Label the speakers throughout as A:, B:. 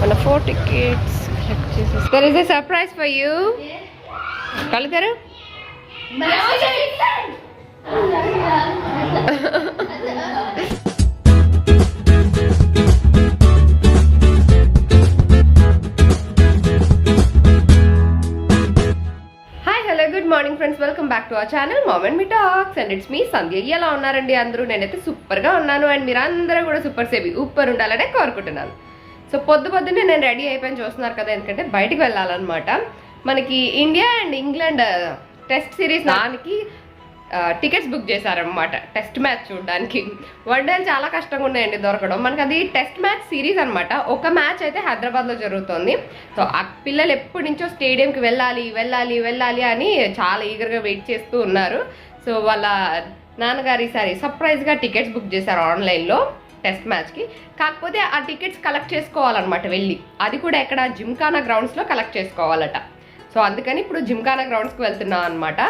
A: మన four tickets there is a surprise for you కలుగుతారు hello good morning friends welcome back to our channel mom and me talks and it's me Sandhya ఎలా ఉన్నారండి అందరూ? నేనైతే సూపర్గా ఉన్నాను. And మీరు అందరూ కూడా సూపర్ సేవి ఉప్పర్ ఉండాలనే కోరుకుంటున్నాను. సో పొద్దు పొద్దున్నే నేను రెడీ అయిపోయిన చూస్తున్నారు కదా ఎందుకంటే బయటకు వెళ్ళాలన్నమాట. మనకి India and England test series దానికి టికెట్స్ బుక్ చేశారనమాట టెస్ట్ మ్యాచ్ చూడడానికి. వన్ చాలా కష్టంగా ఉన్నాయండి దొరకడం. మనకి అది టెస్ట్ మ్యాచ్ సిరీస్ అనమాట ఒక మ్యాచ్ అయితే హైదరాబాద్లో జరుగుతుంది. సో ఆ పిల్లలు ఎప్పటి నుంచో స్టేడియంకి వెళ్ళాలి వెళ్ళాలి వెళ్ళాలి అని చాలా ఈగర్గా వెయిట్ చేస్తూ ఉన్నారు. సో వాళ్ళ నాన్నగారు ఈసారి సర్ప్రైజ్గా టికెట్స్ బుక్ చేశారు ఆన్లైన్లో. టెస్ట్ మ్యాచ్కి. కాకపోతే ఆ టికెట్స్ కలెక్ట్ చేసుకోవాలన్నమాట వెళ్ళి. అది కూడా ఎక్కడ? జిమ్ఖానా గ్రౌండ్స్లో కలెక్ట్ చేసుకోవాలట. సో అందుకని ఇప్పుడు జిమ్ఖానా గ్రౌండ్స్కి వెళ్తున్నాం అనమాట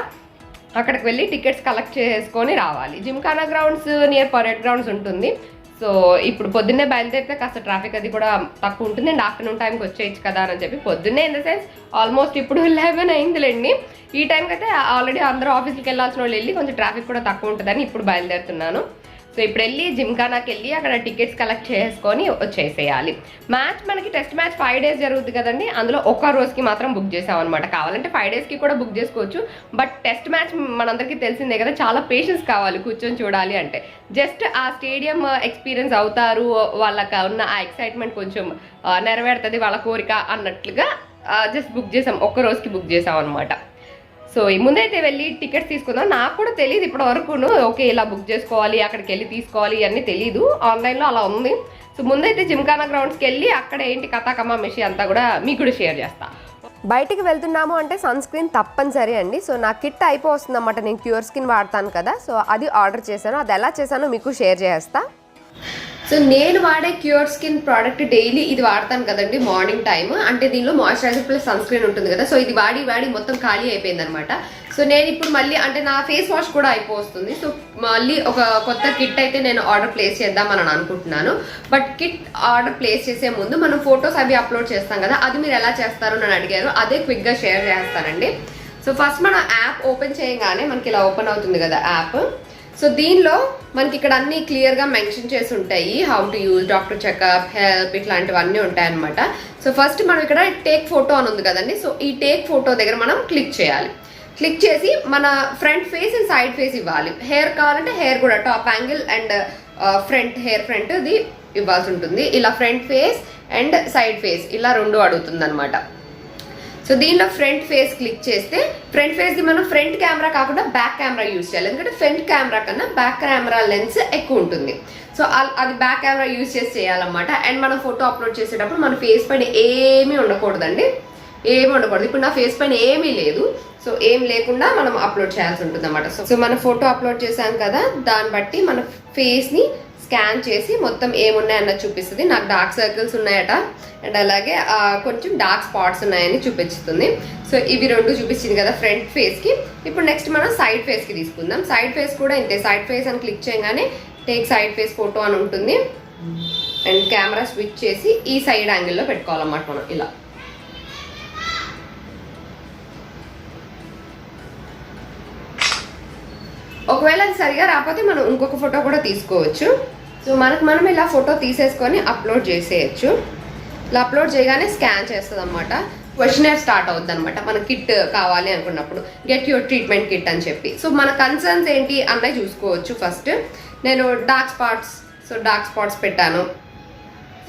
A: అక్కడికి వెళ్ళి టికెట్స్ కలెక్ట్ చేసుకొని రావాలి. Gymkhana grounds near parade grounds ఉంటుంది. సో ఇప్పుడు పొద్దున్నే బయలుదేరితే కాస్త ట్రాఫిక్ అది కూడా తక్కువ ఉంటుంది. అండ్ ఆఫ్టర్నూన్ టైంకి వచ్చేయచ్చు కదా అని చెప్పి పొద్దున్నే ఇన్ ద సెన్స్ ఆల్మోస్ట్ ఇప్పుడు లెవెన్ అయిందిలేండి. ఈ టైంకి అయితే ఆల్రెడీ అందరూ ఆఫీస్కి వెళ్ళాల్సిన వాళ్ళు వెళ్ళి కొంచెం ట్రాఫిక్ కూడా తక్కువ ఉంటుందని ఇప్పుడు బయలుదేరుతున్నాను. సో ఇప్పుడు వెళ్ళి జిమ్ఖానాకి వెళ్ళి అక్కడ టికెట్స్ కలెక్ట్ చేసుకొని వచ్చేసేయాలి. మ్యాచ్ మనకి టెస్ట్ మ్యాచ్ ఫైవ్ డేస్ జరుగుతుంది కదండి. అందులో ఒక రోజుకి మాత్రం బుక్ చేసాం అనమాట కావాలంటే ఫైవ్ డేస్కి కూడా బుక్ చేసుకోవచ్చు. బట్ టెస్ట్ మ్యాచ్ మనందరికీ తెలిసిందే కదా చాలా పేషెన్స్ కావాలి కూర్చొని చూడాలి అంటే. జస్ట్ ఆ స్టేడియం ఎక్స్పీరియన్స్ uh, అవుతారు. వాళ్ళకి ఉన్న ఆ ఎక్సైట్మెంట్ కొంచెం uh, నెరవేరుతుంది వాళ్ళ కోరిక అన్నట్లుగా uh, జస్ట్ బుక్ చేసాం. ఒక్క రోజుకి బుక్ చేసాం అనమాట సో ఈ ముందైతే వెళ్ళి టికెట్స్ తీసుకుందాం. నాకు కూడా తెలియదు ఇప్పటి వరకును ఓకే ఇలా బుక్ చేసుకోవాలి అక్కడికి వెళ్ళి తీసుకోవాలి ఇవన్నీ తెలియదు ఆన్లైన్లో అలా ఉంది. సో ముందైతే జిమ్ఖానా గ్రౌండ్స్కి వెళ్ళి అక్కడ ఏంటి కథా మిషి మెషి అంతా కూడా మీకు కూడా షేర్ చేస్తా. బయటికి వెళ్తున్నాము అంటే సన్ స్క్రీన్ తప్పనిసరి అండి. సో నా కిట్ అయిపోతుంది అనమాట నేను క్యూర్ స్కిన్ వాడతాను కదా. సో అది ఆర్డర్ చేశాను. అది ఎలా చేశానో మీకు షేర్ చేస్తా. సో నేను వాడే క్యూర్ స్కిన్ ప్రోడక్ట్ డైలీ ఇది వాడతాను కదండి మార్నింగ్ టైం అంటే దీనిలో మాయిశ్చరైజర్ ప్లస్ సన్ స్క్రీన్ ఉంటుంది కదా సో ఇది వాడి వాడి మొత్తం ఖాళీ అయిపోయింది అనమాట సో నేను ఇప్పుడు మళ్ళీ అంటే నా ఫేస్ వాష్ కూడా అయిపోతుంది సో మళ్ళీ ఒక కొత్త కిట్ అయితే నేను ఆర్డర్ ప్లేస్ చేద్దామని అనుకుంటున్నాను. బట్ కిట్ ఆర్డర్ ప్లేస్ చేసే ముందు మనం ఫొటోస్ అవి అప్లోడ్ చేస్తాం కదా అది మీరు ఎలా చేస్తారు అని అడిగారు. అదే క్విక్గా షేర్ చేస్తానండి. సో ఫస్ట్ మనం యాప్ ఓపెన్ చేయగానే మనకి ఇలా ఓపెన్ అవుతుంది కదా యాప్. సో దీనిలో మనకి ఇక్కడ అన్ని క్లియర్గా మెన్షన్ చేసి ఉంటాయి. How to use doctor checkup help ఇట్లాంటివన్నీ ఉంటాయి అనమాట సో ఫస్ట్ మనం ఇక్కడ టేక్ ఫోటో అని ఉంది కదండి. సో ఈ టేక్ ఫోటో దగ్గర మనం క్లిక్ చేయాలి. క్లిక్ చేసి మన front face and side face ఇవ్వాలి. హెయిర్ కావాలంటే హెయిర్ కూడా top angle and front hair front ఇది ఇవ్వాల్సి ఉంటుంది. ఇలా front face and side face ఇలా రెండు అడుగుతుంది అనమాట సో దీనిలో ఫ్రంట్ ఫేస్ క్లిక్ చేస్తే ఫ్రంట్ ఫేస్ది మనం ఫ్రంట్ కెమెరా కాకుండా బ్యాక్ కెమెరా యూజ్ చేయాలి. ఎందుకంటే ఫ్రంట్ కెమెరా కన్నా బ్యాక్ కెమెరా లెన్స్ ఎక్కువ ఉంటుంది. సో అది బ్యాక్ కెమెరా యూజ్ చేసి చేయాలన్నమాట. అండ్ మనం ఫోటో అప్లోడ్ చేసేటప్పుడు మన ఫేస్ పైన ఏమీ ఉండకూడదండి. ఏమీ ఉండకూడదు. ఇప్పుడు నా ఫేస్ పైన ఏమీ లేదు. సో ఏం లేకుండా మనం అప్లోడ్ చేయాల్సి ఉంటుంది అనమాట సో మన ఫోటో అప్లోడ్ చేసాం కదా దాన్ని బట్టి మన ఫేస్ని స్కాన్ చేసి మొత్తం ఏమున్నాయన్న చూపిస్తుంది. నాకు డార్క్ సర్కిల్స్ ఉన్నాయట. అండ్ అలాగే కొంచెం డార్క్ స్పాట్స్ ఉన్నాయని చూపిస్తుంది సో ఇవి రెండు చూపించింది కదా ఫ్రంట్ ఫేస్కి. ఇప్పుడు నెక్స్ట్ మనం సైడ్ ఫేస్కి తీసుకుందాం. సైడ్ ఫేస్ కూడా ఇంతే. సైడ్ ఫేస్ అని క్లిక్ చేయగానే టేక్ సైడ్ ఫేస్ ఫోటో అని ఉంటుంది. అండ్ కెమెరా స్విచ్ చేసి ఈ సైడ్ యాంగిల్లో పెట్టుకోవాలన్నమాట మనం ఇలా. ఒకవేళ అది సరిగా రాకపోతే మనం ఇంకొక ఫోటో కూడా తీసుకోవచ్చు. సో మనకు మనం ఇలా ఫోటో తీసేసుకొని అప్లోడ్ చేసేయచ్చు. ఇలా అప్లోడ్ చేయగానే స్కాన్ చేస్తుంది అనమాట క్వశ్చనర్ స్టార్ట్ అవుద్ది అనమాట మన కిట్ కావాలి అనుకున్నప్పుడు. గెట్ యువర్ ట్రీట్మెంట్ కిట్ అని చెప్పి. సో మన కన్సర్న్స్ ఏంటి అన్నవి చూసుకోవచ్చు ఫస్ట్. నేను dark spots so dark spots పెట్టాను.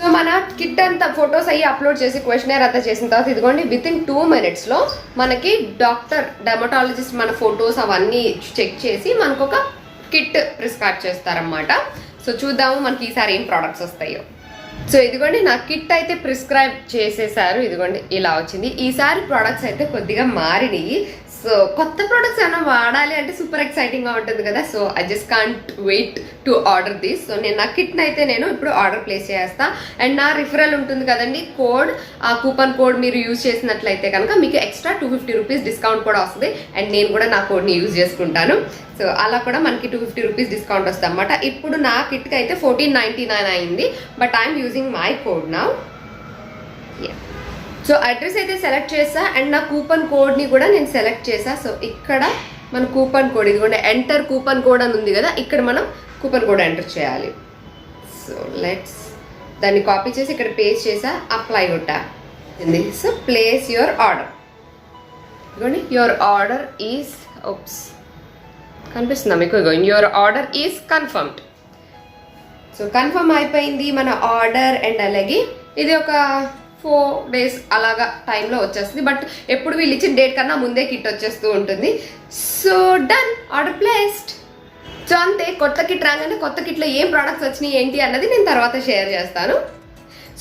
A: సో మన కిట్ అంతా ఫొటోస్ అయ్యి అప్లోడ్ చేసి క్వశ్చనర్ అంతా చేసిన తర్వాత ఇదిగోండి విత్ ఇన్ టూ మినిట్స్లో మనకి డాక్టర్ డెమటాలజిస్ట్ మన ఫొటోస్ అవన్నీ చెక్ చేసి మనకు ఒక కిట్ ప్రిస్క్రైబ్ చేస్తారన్నమాట. సో చూద్దాము మనకి ఈసారి ఏం ప్రోడక్ట్స్ వస్తాయో. సో ఇదిగోండి నా కిట్ అయితే ప్రిస్క్రైబ్ చేసేసారు. ఇదిగోండి ఇలా వచ్చింది. ఈసారి ప్రోడక్ట్స్ అయితే కొద్దిగా మారినాయి. సో కొత్త ప్రొడక్ట్స్ ఏమైనా వాడాలి అంటే సూపర్ ఎక్సైటింగ్గా ఉంటుంది కదా. So I just can't wait to order this so నేను నా కిట్ని అయితే నేను ఇప్పుడు ఆర్డర్ ప్లేస్ చేస్తా. అండ్ నా రిఫరల్ ఉంటుంది కదండి. కోడ్ ఆ కూపన్ కోడ్ మీరు యూజ్ చేసినట్లయితే కనుక మీకు extra two fifty rupees discount కూడా వస్తుంది. అండ్ నేను కూడా నా కోడ్ని యూజ్ చేసుకుంటాను. సో అలా కూడా మనకి టూ ఫిఫ్టీ రూపీస్ డిస్కౌంట్ వస్తుంది అనమాట ఇప్పుడు నా కిట్కి అయితే ఫోర్టీన్ నైంటీ నైన్ అయింది. But I'm using my code నా సో అడ్రస్ అయితే సెలెక్ట్ చేసా అండ్ నా కూపన్ కోడ్ని కూడా నేను సెలెక్ట్ చేసా. సో ఇక్కడ మన కూపన్ కోడ్ ఇదిగోండి ఎంటర్ కూపన్ కోడ్ అని ఉంది కదా ఇక్కడ మనం కూపన్ కోడ్ ఎంటర్ చేయాలి. సో లెట్స్ దాన్ని కాపీ చేసి ఇక్కడ పేస్ట్ చేసా అప్లై కొట్టా సో ప్లేస్ యువర్ ఆర్డర్ ఇదిగోండి యువర్ ఆర్డర్ ఈజ్ ఓప్స్ కనిపిస్తుందా మీకు? ఇగో your order is confirmed so confirm అయిపోయింది మన ఆర్డర్ అండ్ అలాగే ఇది ఒక ఫోర్ డేస్ అలాగా టైంలో వచ్చేస్తుంది. బట్ ఎప్పుడు వీళ్ళు ఇచ్చిన డేట్ కన్నా ముందే కిట్ వచ్చేస్తూ ఉంటుంది. So done. Order placed. So అంతే. కొత్త కిట్ రాగానే కొత్త కిట్లో ఏం ప్రోడక్ట్స్ వచ్చినాయి ఏంటి అన్నది నేను తర్వాత షేర్ చేస్తాను.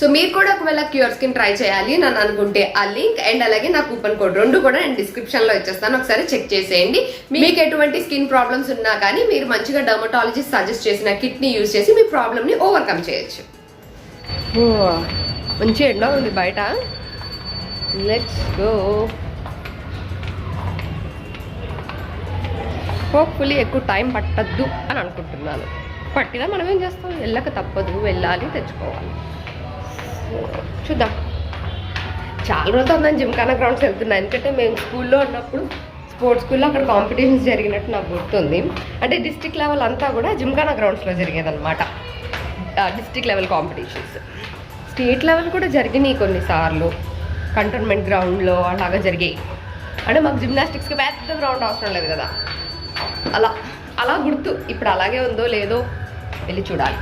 A: సో మీరు కూడా ఒకవేళ క్యూర్ స్కిన్ ట్రై చేయాలి నన్ను అనుకుంటే ఆ లింక్ అండ్ అలాగే నా కూపన్ కోడ్ రెండు కూడా నేను డిస్క్రిప్షన్లో ఇచ్చేస్తాను. ఒకసారి చెక్ చేసేయండి. మీకు ఎటువంటి స్కిన్ ప్రాబ్లమ్స్ ఉన్నా కానీ మీరు మంచిగా డర్మటాలజిస్ట్ సజెస్ట్ చేసిన కిట్ని యూజ్ చేసి మీ ప్రాబ్లమ్ని ఓవర్కమ్ చేయొచ్చు. మంచి ఎండ ఉంది బయట. లెట్స్ గో హోప్ఫుల్లీ ఎక్కువ టైం పట్టద్దు అని అనుకుంటున్నాను. పట్టినా మనం ఏం చేస్తాం? వెళ్ళక తప్పదు. వెళ్ళాలి తెచ్చుకోవాలి. చూద్దాం. చాలా రోజులు ఉందని జిమ్ఖానా గ్రౌండ్స్ వెళ్తున్నాను ఎందుకంటే మేము స్కూల్లో ఉన్నప్పుడు స్పోర్ట్స్ స్కూల్లో అక్కడ కాంపిటీషన్స్ జరిగినట్టు నాకు గుర్తుంది. అంటే డిస్టిక్ లెవెల్ అంతా కూడా జిమ్ఖానా గ్రౌండ్స్లో జరిగేదన్నమాట. District level competitions state level కూడా జరిగినాయి కొన్నిసార్లు. కంటోన్మెంట్ గ్రౌండ్లో అలాగా జరిగాయి అంటే మాకు జిమ్నాస్టిక్స్కి పెద్ద గ్రౌండ్ అవసరం లేదు కదా. అలా అలా గుర్తు. ఇప్పుడు అలాగే ఉందో లేదో వెళ్ళి చూడాలి.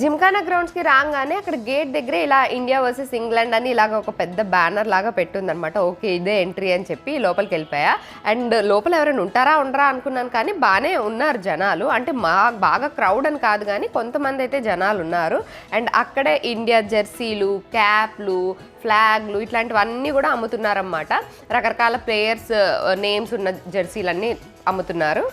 A: జిమ్ఖానా గ్రౌండ్స్కి రాగానే అక్కడ గేట్ దగ్గర ఇలా ఇండియా వర్సెస్ ఇంగ్లాండ్ అని ఇలాగ ఒక పెద్ద బ్యానర్ లాగా పెట్టుందనమాట ఓకే ఇదే ఎంట్రీ అని చెప్పి లోపలికి వెళ్ళిపోయా. అండ్ లోపల ఎవరైనా ఉంటారా ఉండరా అనుకున్నాను కానీ బాగానే ఉన్నారు జనాలు. అంటే మా బాగా క్రౌడ్ అని కాదు కానీ కొంతమంది అయితే జనాలు ఉన్నారు. అండ్ అక్కడే ఇండియా జెర్సీలు క్యాప్లు ఫ్లాగ్లు ఇట్లాంటివన్నీ కూడా అమ్ముతున్నారన్నమాట. రకరకాల ప్లేయర్స్ నేమ్స్ ఉన్న జెర్సీలన్నీ అమ్ముతున్నారు.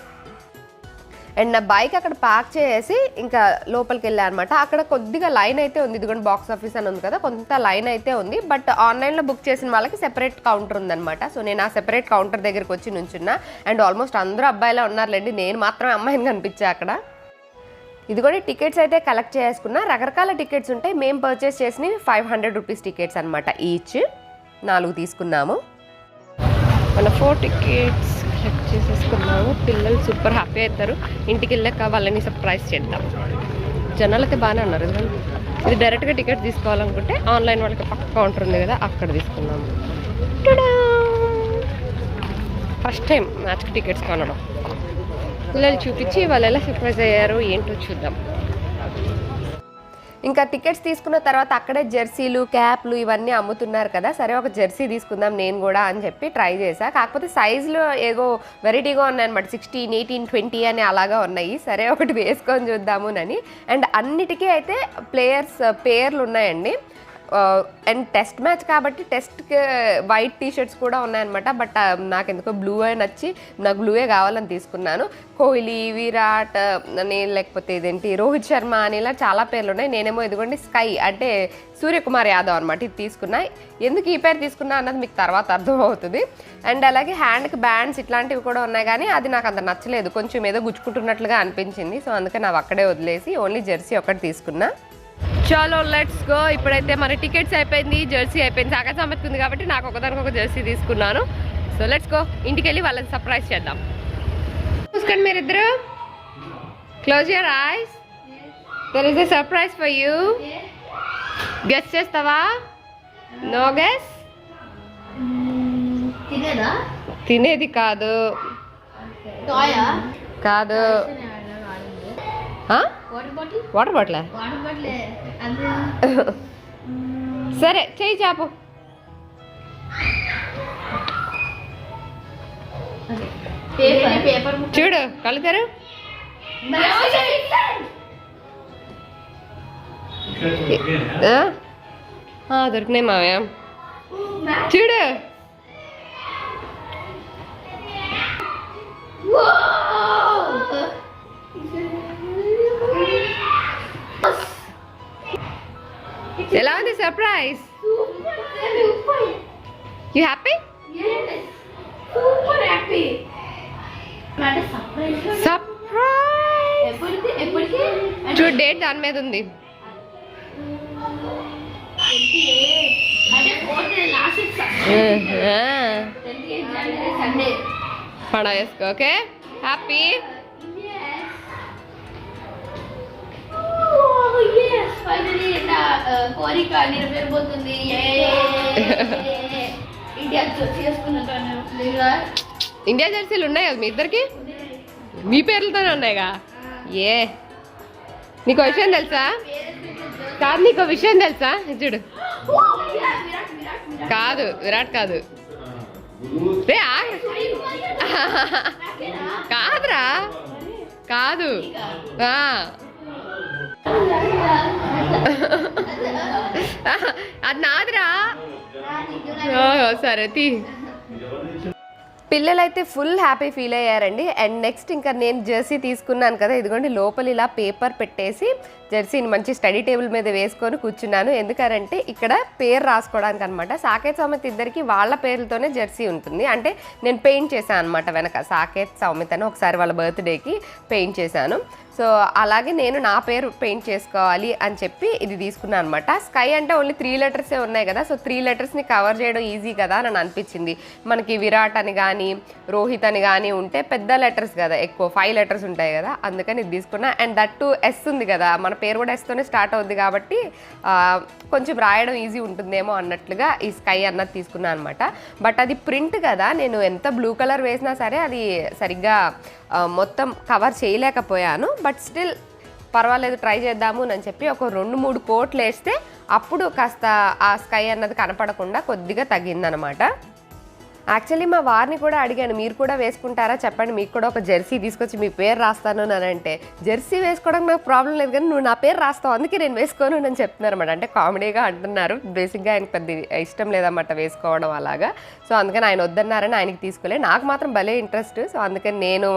A: అండ్ నా బైక్ అక్కడ పార్క్ చేసి ఇంకా లోపలికి వెళ్ళాను అనమాట అక్కడ కొద్దిగా లైన్ అయితే ఉంది. ఇదిగోండి బాక్స్ ఆఫీస్ అని ఉంది కదా కొంత లైన్ అయితే ఉంది. బట్ ఆన్లైన్లో బుక్ చేసిన వాళ్ళకి సెపరేట్ కౌంటర్ ఉందన్నమాట. సో నేను ఆ సెపరేట్ కౌంటర్ దగ్గరికి వచ్చి నుంచున్నా. అండ్ ఆల్మోస్ట్ అందరూ అబ్బాయిలా ఉన్నారులేండి. నేను మాత్రమే అమ్మాయిని కనిపించా అక్కడ. ఇదిగోండి టికెట్స్ అయితే కలెక్ట్ చేసుకున్నా. రకరకాల టికెట్స్ ఉంటాయి. మేము పర్చేస్ చేసినవి ఫైవ్ హండ్రెడ్ రూపీస్ టికెట్స్ అనమాట ఈచ్ నాలుగు తీసుకున్నాము. మన ఫోర్ టికెట్స్ కలెక్ట్ చేసేసుకున్నాము. పిల్లలు సూపర్ హ్యాపీ అవుతారు. ఇంటికి వెళ్ళాక వాళ్ళని సర్ప్రైజ్ చేద్దాం. జనాలు అయితే బాగానే ఉన్నారు. ఇదిగోండి. ఇది డైరెక్ట్గా టికెట్ తీసుకోవాలనుకుంటే ఆన్లైన్ వాళ్ళకి పక్క కౌంటర్ ఉంది కదా అక్కడ తీసుకున్నాము ఫస్ట్ టైం మ్యాచ్కి టికెట్స్ కొనడం. పిల్లలు చూపించి వాళ్ళు ఎలా సర్ప్రైజ్ అయ్యారు ఏంటో చూద్దాం. ఇంకా టికెట్స్ తీసుకున్న తర్వాత అక్కడే జెర్సీలు క్యాప్లు ఇవన్నీ అమ్ముతున్నారు కదా. సరే ఒక జెర్సీ తీసుకుందాం నేను కూడా అని చెప్పి ట్రై చేశా. కాకపోతే సైజులు ఏదో వెరైటీగా ఉన్నాయన్నమాట. సిక్స్టీన్ ఎయిటీన్ ట్వంటీ అని అలాగా ఉన్నాయి. సరే ఒకటి వేసుకొని చూద్దామునని అండ్ అన్నిటికీ అయితే ప్లేయర్స్ పేర్లు ఉన్నాయండి. అండ్ టెస్ట్ మ్యాచ్ కాబట్టి టెస్ట్కి వైట్ టీ షర్ట్స్ కూడా ఉన్నాయన్నమాట. బట్ నాకు ఎందుకో బ్లూ ఏ నచ్చి నాకు బ్లూయే కావాలని తీసుకున్నాను. కోహ్లీ విరాట్ అని లేకపోతే ఇదేంటి రోహిత్ శర్మ అని ఇలా చాలా పేర్లు ఉన్నాయి. నేనేమో ఇదిగోండి స్కై అంటే సూర్యకుమార్ యాదవ్ అనమాట ఇది తీసుకున్నా. ఎందుకు ఈ పేరు తీసుకున్నా అన్నది మీకు తర్వాత అర్థమవుతుంది. అండ్ అలాగే హ్యాండ్కి బ్యాండ్స్ ఇట్లాంటివి కూడా ఉన్నాయి. కానీ అది నాకు అంత నచ్చలేదు. కొంచెం ఏదో గుచ్చుకుంటున్నట్లుగా అనిపించింది. సో అందుకే నాకు అక్కడే వదిలేసి ఓన్లీ జెర్సీ ఒకటి తీసుకున్నా. చలో లెట్స్ గో ఇప్పుడైతే మన టికెట్స్ అయిపోయింది జెర్సీ అయిపోయింది సాగా సంపత్తి ఉంది కాబట్టి నాకు ఒకదానికి ఒక జెర్సీ తీసుకున్నాను. సో లెట్స్ గో ఇంటికి వెళ్ళి వాళ్ళని సర్ప్రైజ్ చేద్దాం. చూసుకోండి మీరిద్దరు. Close your eyes there is a surprise for you guess చేస్తావా? నో గెస్
B: తినేదా?
A: కాదు. కాదు.
B: Water bottle
A: water bottle
B: water bottle అది
A: సరే చేయి చాపు.
B: పేపర్? పేపర్
A: చూడు కలుతారు దొరికినాయి మావయ్య. చూడు. surprise. You happy?
B: Yes. Super happy. Surprise
A: day దాని మీద ఉంది పడా వేసుకో ఓకే హ్యాపీ
B: ఫైనలీ నా కోరిక నెరవేరబోతుంది. ఇండియా చేసుకున్నాను
A: ఇండియా జెర్సీలు ఉన్నాయి కదా మీ ఇద్దరికి? మీ పేర్లతోనే ఉన్నాయిగా? ఏ. నీకు విషయం తెలుసా? కాదు నీకు విషయం తెలుసా? చూడు. కాదు విరాట్ కాదు. రే. కాదురా. కాదు. ఆ. అది నాదిరా. సరే తీ. పిల్లలైతే ఫుల్ హ్యాపీ ఫీల్ అయ్యారండి. అండ్ నెక్స్ట్ ఇంకా నేను జెర్సీ తీసుకున్నాను కదా ఇదిగోండి లోపల ఇలా పేపర్ పెట్టేసి జెర్సీని మంచి స్టడీ టేబుల్ మీద వేసుకొని కూర్చున్నాను. ఎందుకంటే ఇక్కడ పేరు రాసుకోవడానికి అనమాట సాకేత్ సౌమిత్ ఇద్దరికి వాళ్ళ పేర్లతోనే జెర్సీ ఉంటుంది. అంటే నేను పెయింట్ చేశాను అనమాట వెనక. సాకేత్ సౌమిత్ అని ఒకసారి వాళ్ళ బర్త్డేకి పెయింట్ చేశాను. సో అలాగే నేను నా పేరు పెయింట్ చేసుకోవాలి అని చెప్పి ఇది తీసుకున్నాను అనమాట స్కై అంటే ఓన్లీ త్రీ లెటర్సే ఉన్నాయి కదా. సో త్రీ లెటర్స్ని కవర్ చేయడం ఈజీ కదా అని అనిపించింది. మనకి విరాట్ అని కానీ రోహిత్ అని కానీ ఉంటే పెద్ద లెటర్స్ కదా ఎక్కువ. ఫైవ్ లెటర్స్ ఉంటాయి కదా. అందుకని ఇది తీసుకున్నా. అండ్ దట్ టు ఎస్ ఉంది కదా. మన పేరు కూడా ఎస్తోనే స్టార్ట్ అవుద్ది కాబట్టి కొంచెం రాయడం ఈజీ ఉంటుందేమో అన్నట్లుగా ఈ స్కై అన్నది తీసుకున్నాను అనమాట. బట్ అది ప్రింట్ కదా నేను ఎంత బ్లూ కలర్ వేసినా సరే అది సరిగ్గా మొత్తం కవర్ చేయలేకపోయాను. బట్ స్టిల్ పర్వాలేదు ట్రై చేద్దాము అని చెప్పి ఒక రెండు మూడు కోట్లు వేస్తే అప్పుడు కాస్త ఆ స్కై అన్నది కనపడకుండా కొద్దిగా తగ్గిందనమాట. యాక్చువల్లీ మా వారిని కూడా అడిగాను మీరు కూడా వేసుకుంటారా? చెప్పండి మీకు కూడా ఒక జెర్సీ తీసుకొచ్చి మీ పేరు రాస్తాను అని అంటే జెర్సీ వేసుకోవడానికి నాకు ప్రాబ్లం లేదు కానీ నువ్వు నా పేరు రాస్తావు అందుకే నేను వేసుకోను అని చెప్తున్నారు అనమాట అంటే కామెడీగా అంటున్నారు బేసిక్గా ఆయనకు పెద్ద ఇష్టం లేదన్నమాట వేసుకోవడం అలాగా. సో అందుకని ఆయన వద్దన్నారని ఆయనకి తీసుకోలే. నాకు మాత్రం భలే ఇంట్రెస్ట్. సో అందుకని నేను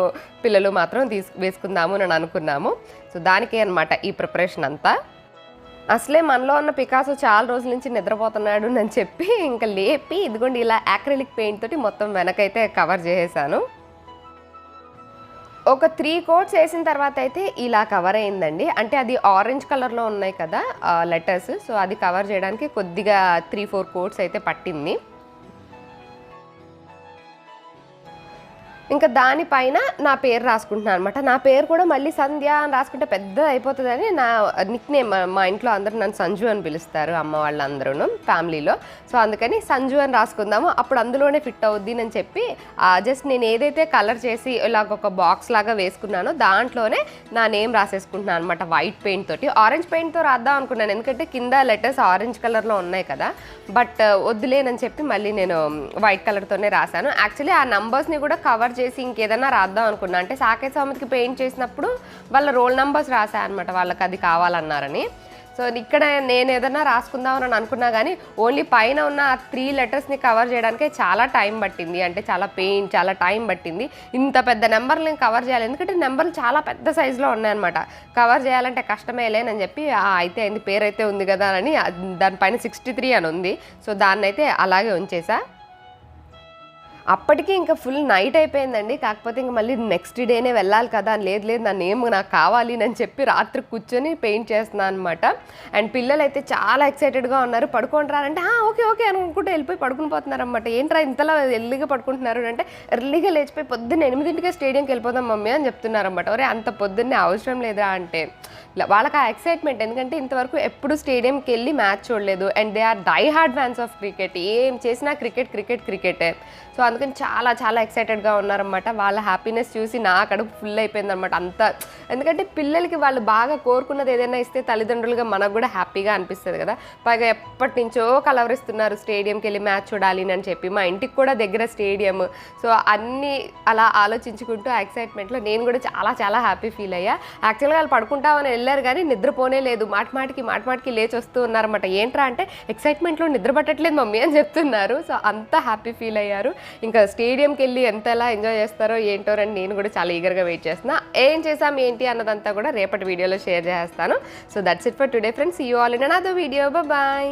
A: పిల్లలు మాత్రం తీసు వేసుకుందాము అని అనుకున్నాము. సో దానికే అనమాట ఈ ప్రిపరేషన్ అంతా. అసలే మనలో ఉన్న పికాసో చాలా రోజుల నుంచి నిద్రపోతున్నాడు అని చెప్పి ఇంకా లేపి ఇదిగోండి ఇలా యాక్రిలిక్ పెయింట్ తోటి మొత్తం వెనకైతే కవర్ చేసేసాను. ఒక త్రీ కోట్స్ వేసిన తర్వాత అయితే ఇలా కవర్ అయిందండి. అంటే అది ఆరెంజ్ కలర్లో ఉన్నాయి కదా లెటర్స్ సో అది కవర్ చేయడానికి కొద్దిగా త్రీ ఫోర్ కోట్స్ అయితే పట్టింది. ఇంకా దానిపైన నా పేరు రాసుకుంటున్నాను అనమాట నా పేరు కూడా మళ్ళీ సంధ్య అని రాసుకుంటే పెద్ద అయిపోతుందని నా నిక్ నేమ్ మా ఇంట్లో అందరూ నన్ను సంజు అని పిలుస్తారు అమ్మ వాళ్ళందరూ ఫ్యామిలీలో. సో అందుకని సంజు అని రాసుకుందాము. అప్పుడు అందులోనే ఫిట్ అవుద్ది అని చెప్పి జస్ట్ నేను ఏదైతే కలర్ చేసి ఇలాగ ఒక బాక్స్ లాగా వేసుకున్నానో దాంట్లోనే నా నేమ్ రాసేసుకుంటున్నాను అనమాట వైట్ పెయింట్ తోటి. ఆరెంజ్ పెయింట్తో రాద్దాం అనుకున్నాను. ఎందుకంటే కింద లెటర్స్ ఆరెంజ్ కలర్లో ఉన్నాయి కదా. బట్ వద్దులేనని చెప్పి మళ్ళీ నేను వైట్ కలర్తోనే రాశాను. యాక్చువల్లీ ఆ నంబర్స్ని కూడా కవర్ చేసి ఇంకేదైనా రాద్దాం అనుకున్నా. అంటే సాకేత్ స్వామికి పెయింట్ చేసినప్పుడు వాళ్ళ రోల్ నెంబర్స్ రాశాను అనమాట వాళ్ళకి అది కావాలన్నారని. సో ఇక్కడ నేను ఏదైనా రాసుకుందామని అని అనుకున్నా కానీ ఓన్లీ పైన ఉన్న ఆ త్రీ లెటర్స్ని కవర్ చేయడానికే చాలా టైం పట్టింది. అంటే చాలా పెయిన్ చాలా టైం పట్టింది. ఇంత పెద్ద నెంబర్లు నేను కవర్ చేయాలి. ఎందుకంటే నెంబర్లు చాలా పెద్ద సైజులో ఉన్నాయన్నమాట. కవర్ చేయాలంటే కష్టమేలేనని చెప్పి అయితే అయింది పేరు అయితే ఉంది కదా అని దానిపైన సిక్స్టీ త్రీ అని ఉంది. సో దాన్నైతే అలాగే ఉంచేసా. అప్పటికి ఇంకా ఫుల్ నైట్ అయిపోయిందండి. కాకపోతే ఇంకా మళ్ళీ నెక్స్ట్ డేనే వెళ్ళాలి కదా అని లేదు లేదు నా నేమ్ నాకు కావాలి అని చెప్పి రాత్రి కూర్చొని పెయింట్ చేస్తున్నాను అనమాట అండ్ పిల్లలు అయితే చాలా ఎక్సైటెడ్గా ఉన్నారు. పడుకుంటారంటే ఓకే ఓకే అనుకుంటూ వెళ్ళిపోయి పడుకుని పోతున్నారు అనమాట ఏంట్రా ఇంతలా ఎర్లీగా పడుకుంటున్నారు? అంటే ఎర్లీగా లేచిపోయి పొద్దున్న ఎనిమిదింటికే స్టేడియంకి వెళ్ళిపోదాం మమ్మీ అని చెప్తున్నారు అనమాట ఒరే అంత పొద్దున్నే అవసరం లేదా అంటే. వాళ్ళకి ఆ ఎక్సైట్మెంట్ ఎందుకంటే ఇంతవరకు ఎప్పుడు స్టేడియంకి వెళ్ళి మ్యాచ్ చూడలేదు. And they are die hard fans of cricket. ఏం చేసినా క్రికెట్ క్రికెట్ క్రికెటే. సో అందుకని చాలా చాలా ఎక్సైటెడ్గా ఉన్నారనమాట వాళ్ళ హ్యాపీనెస్ చూసి నా కడుపు ఫుల్ అయిపోయిందనమాట అంత. ఎందుకంటే పిల్లలకి వాళ్ళు బాగా కోరుకున్నది ఏదైనా ఇస్తే తల్లిదండ్రులుగా మనకు కూడా హ్యాపీగా అనిపిస్తుంది కదా. పైగా ఎప్పటి నుంచో కలవరిస్తున్నారు స్టేడియంకి వెళ్ళి మ్యాచ్ చూడాలి అని చెప్పి. మా ఇంటికి కూడా దగ్గర స్టేడియం. సో అన్నీ అలా ఆలోచించుకుంటూ ఆ ఎక్సైట్మెంట్లో నేను కూడా చాలా చాలా హ్యాపీ ఫీల్ అయ్యా. యాక్చువల్గా వాళ్ళు పడుకుంటామని వెళ్ళారు కానీ నిద్రపోనే లేదు. మాట మాటికి మాట మాటికి లేచి వస్తూ ఉన్నారన్నమాట. ఏంట్రా అంటే ఎక్సైట్మెంట్లో నిద్ర పట్టట్లేదు మమ్మీ అని చెప్తున్నారు. సో అంత హ్యాపీ ఫీల్ అయ్యారు. ఇంకా స్టేడియంకి వెళ్ళి ఎంత ఎలా ఎంజాయ్ చేస్తారో ఏంటో అని నేను కూడా చాలా ఈగర్గా వెయిట్ చేస్తున్నా. ఏం చేసాం ఏంటి అన్నదంతా కూడా రేపటి వీడియోలో షేర్ చేస్తాను. So that's it for today friends you all in అదో వీడియో బాయ్